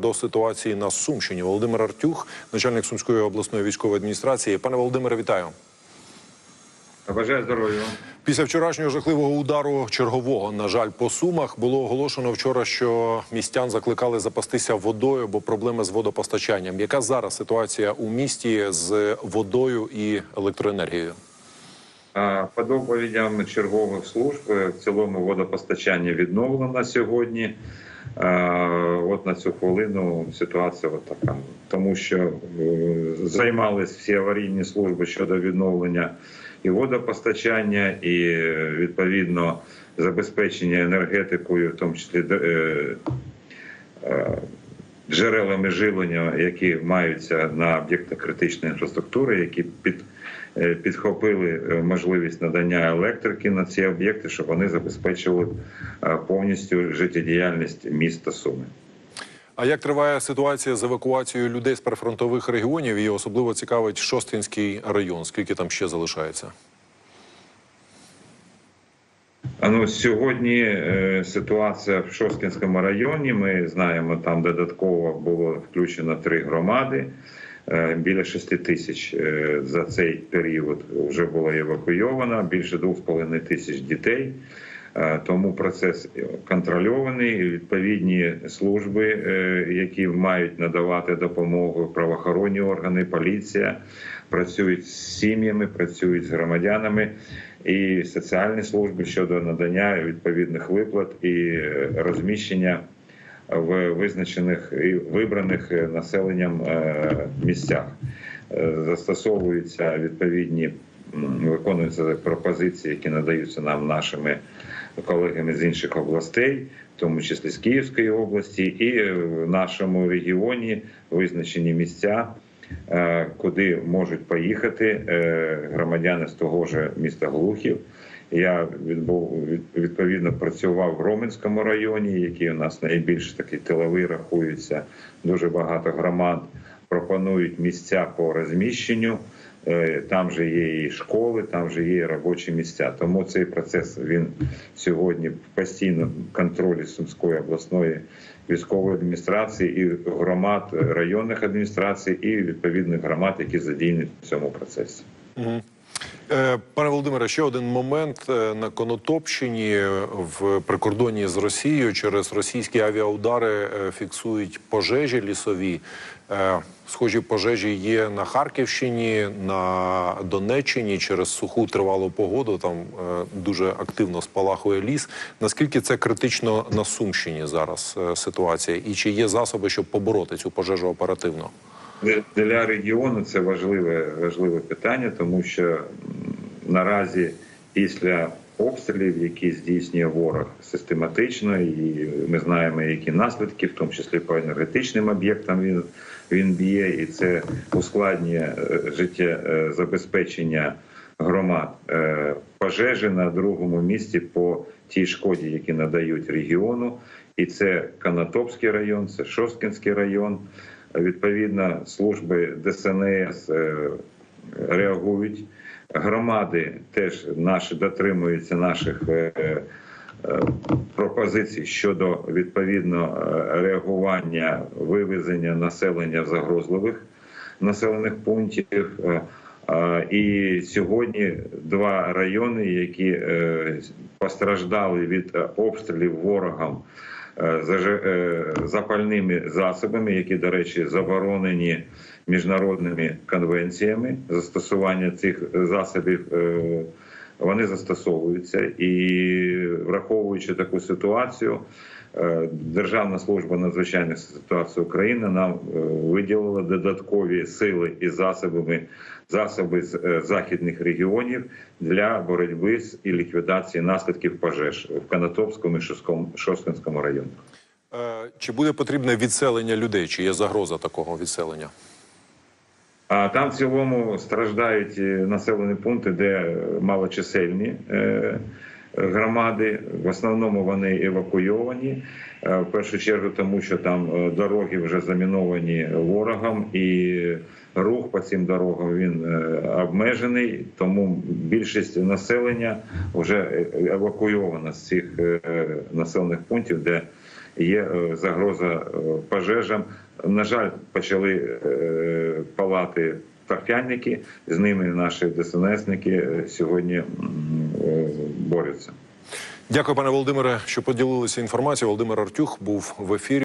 До ситуації на Сумщині Володимир Артюх, начальник Сумської обласної військової адміністрації. Пане Володимире, вітаю. Бажаю здоров'я. Після вчорашнього жахливого удару чергового, на жаль, по сумах було оголошено вчора, що містян закликали запастися водою, бо проблеми з водопостачанням. Яка зараз ситуація у місті з водою і електроенергією? По доповідям чергових служб в цілому водопостачання відновлено на сьогодні. А, От на цю хвилину ситуація от така, тому що е, займались всі аварійні служби щодо відновлення і водопостачання, і е, відповідно забезпечення енергетикою, в тому числі е, е, джерелами живлення, які маються на об'єктах критичної інфраструктури, які під е, підхопили е, можливість надання електрики на ці об'єкти, щоб вони забезпечили е, повністю життєдіяльність міста Суми. А як триває ситуація з евакуацією людей з прифронтових регіонів? І особливо цікавить Шостинський район. Скільки там ще залишається? А ну сьогодні е, ситуація в Шосткінському районі. Ми знаємо, там додатково було включено три громади. Е, Біля 6 тисяч е, за цей період вже було евакуйовано, більше 2,5 тисяч дітей. Е, Тому процес контрольований. Відповідні служби, які мають надавати допомогу, правоохоронні органи, поліція працюють з сім'ями, працюють з громадянами і соціальні служби щодо надання відповідних виплат і розміщення в визначених і вибраних е, населенням е, місцях. Е, Застосовуються відповідні виконуються пропозиції, які надаються нам нашими колегами з інших областей, в тому числі з Київської області, і в нашому регіоні визначені місця, куди можуть поїхати е, громадяни з того ж міста Глухів. Я відповідно працював в Роменському районі, який у нас найбільш такий тиловий рахується. Дуже багато громад пропонують місця по розміщенню. Е, Там же є і школи, там же є і робочі місця. Тому цей процес він сьогодні постійно в контролі Сумської обласної військової адміністрації і громад районних адміністрацій, і відповідних громад, які задіяні в цьому процесі. Е, Пане Володимире, ще один момент Е, на Конотопщині е, в прикордонні з Росією через російські авіаудари фіксують пожежі лісові. Схожі пожежі є на Харківщині, на Донеччині через суху тривалу погоду. Там дуже активно спалахує ліс. Наскільки це критично на Сумщині зараз ситуація? І чи є засоби, щоб побороти цю пожежу оперативно? Для- регіону це важливе, важливе питання, тому що наразі після обстрілів, які здійснює ворог систематично, і ми знаємо, які наслідки, в тому числі по енергетичним об'єктам він, він б'є, і це ускладнює е, життя е, забезпечення громад Е, пожежі на другому місці по тій шкоді, які надають регіону, і це Канатопський район, це Шосткінський район. Відповідно, служби ДСНС е, реагують. Громади теж наші дотримуються наших е, е, пропозицій щодо відповідно реагування вивезення населення в загрозливих населених пунктів. І сьогодні два райони, які е, постраждали від е, обстрілів ворогом е, запальними засобами, які, до речі, заборонені міжнародними конвенціями застосування цих засобів. Вони застосовуються і враховуючи таку ситуацію, Державна служба надзвичайних ситуацій України нам е, виділила додаткові сили і засобами засоби з е, західних регіонів для боротьби з і ліквідації наслідків пожеж в Канатопському і Шосткинському районах. Е, Чи буде потрібне відселення людей? Чи є загроза такого відселення? А там в цілому страждають е, населені пункти, де е, малочисельні е, громади. В основному вони евакуйовані. Е, В першу чергу, тому що там е, дороги вже заміновані ворогом, і рух по цим дорогам він е, обмежений. Тому більшість населення вже е, евакуйовано з цих населених пунктів, де є загроза пожежам. На жаль, почали палати торфяники, з ними наші ДСНСники сьогодні борються. Дякую, пане Володимире, що поділилися інформацією. Володимир Артюх був в ефірі.